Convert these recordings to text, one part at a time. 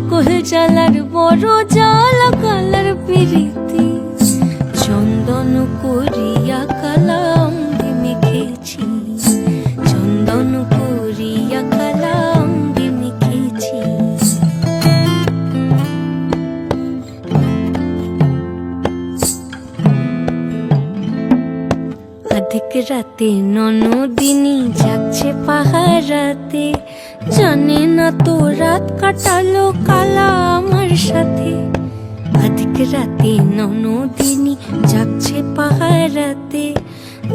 সকল জ্বালার বড় জ্বালা অধিক রাতে ননদিনী যাচ্ছে পাহারাতে। জানে না তো রাত কাটালো কালা আমার সাথে। অধিক রাতে ননদিনী যাচ্ছে পাহারাতে।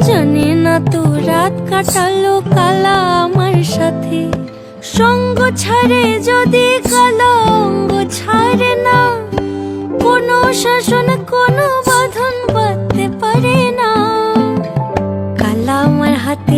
জানে না তো রাত কাটালো কালা আমার সাথে। সঙ্গ ছাড়ে যদি কালা অঙ্গ ছাড়ে না। কোনো শাসন